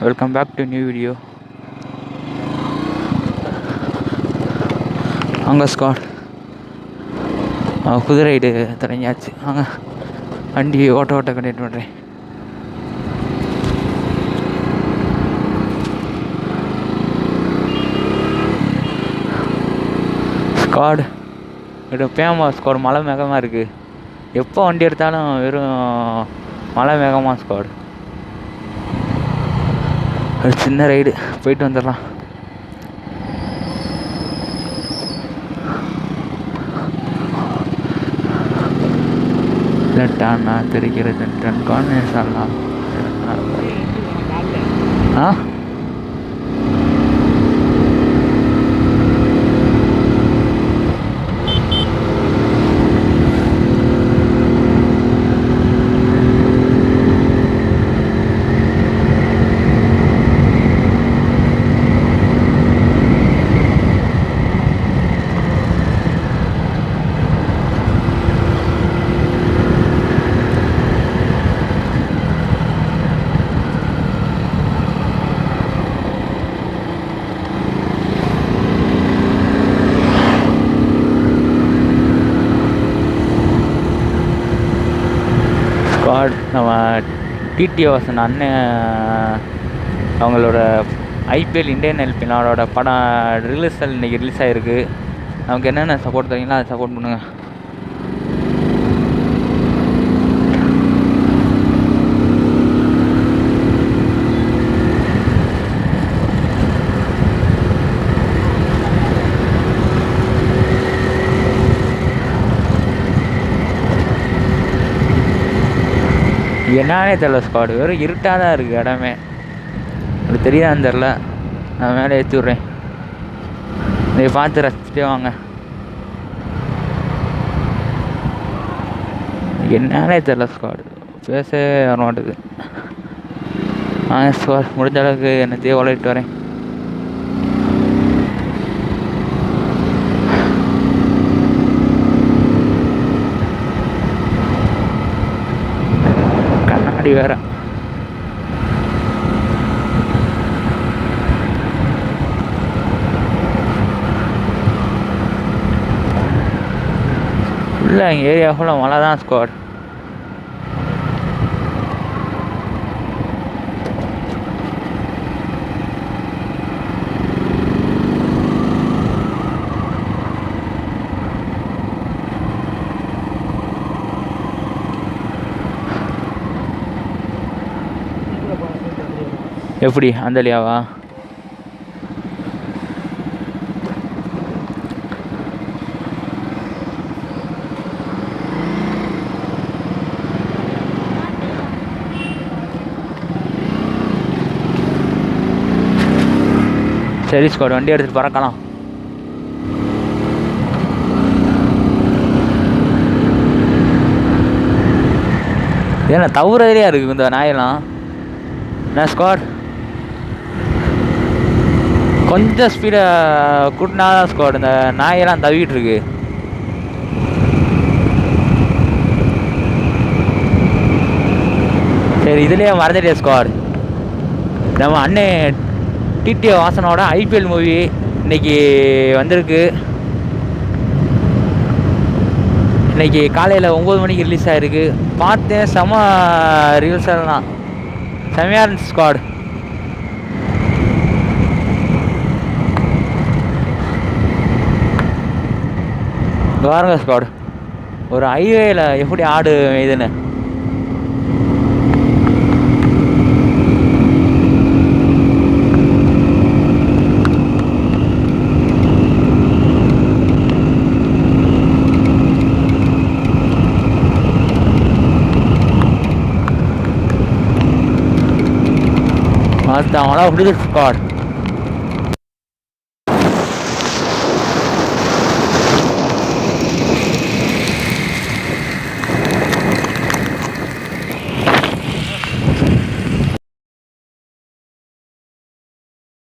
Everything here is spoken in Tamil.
Welcome back to new video அங்கே ஸ்காட் குதிரை ரைடு தொடங்கியாச்சு. அங்கே வண்டி ஓட்ட ஓட்ட கண்டினியூ பண்ணுறேன் ஸ்காட் இது பேமா ஸ்கோடு மழை மேகமாக இருக்குது எப்போ வண்டி எடுத்தாலும் வெறும் மழை மேகமாக ஸ்காட் ஒரு சின்ன ரைடு போயிட்டு வந்துடலாம் லட்டானா தெரிகிறது டன் கான் சொல்லலாம் ஆ ஸ்குவாட் நம்ம டிடி வாசன் அண்ணன் அவங்களோட ஐபிஎல் இந்தியன் எல்பினாரோட படம் ரிலீஸ் இன்றைக்கி ரிலீஸ் ஆகிருக்கு நமக்கு என்னென்ன சப்போர்ட் தரீங்களோ அதை சப்போர்ட் பண்ணுங்கள் என்னன்னே தெரில ஸ்குவாடு வெறும் இருட்டாக தான் இருக்குது இடமே. அது தெரியாதுன்னு தெரில நான் மேலே ஏற்றி விட்றேன். இதை பார்த்து ரசிச்சுட்டே வாங்க. என்னன்னே தெரில ஸ்குவாடு பேசவே வர மாட்டேது ஆ ஸ்குவாட் முடிஞ்ச அளவுக்கு என்னத்தையே உழைட்டு வரேன். கண்ணாடி வேற. இல்லை எங்கள் ஏரியா ஃபுல்லாக மழை தான் ஸ்குவாட் எப்படி அந்தலியாவா? சரி ஸ்குவாட் வண்டி எடுத்துகிட்டு பறக்கலாம் ஏன்னா தவுறதுலையா இருக்குது இந்த நாயெல்லாம்? என்ன ஸ்குவாட் கொஞ்சம் ஸ்பீடை கூட்டினா தான் ஸ்குவாட் இந்த நாயெல்லாம் தவிக்கிட்டு இருக்கு. சரி இதுலேயே மறந்துட்டே ஸ்குவாட் நம்ம அண்ணே டிடிஏ வாசனோட ஐபிஎல் மூவி இன்னைக்கு வந்திருக்கு. இன்னைக்கு காலையில் ஒம்பது மணிக்கு ரிலீஸ் ஆகிருக்கு பார்த்தேன் செம ரீல்ஸ் தான் செமையாக இருந்துச்சு ஸ்குவாட் பாருங்க ஸ்காட் ஒரு ஹைவேல எப்படி ஆடு இதுன்னு பார்த்து அவங்களாம் விடுது ஸ்காட்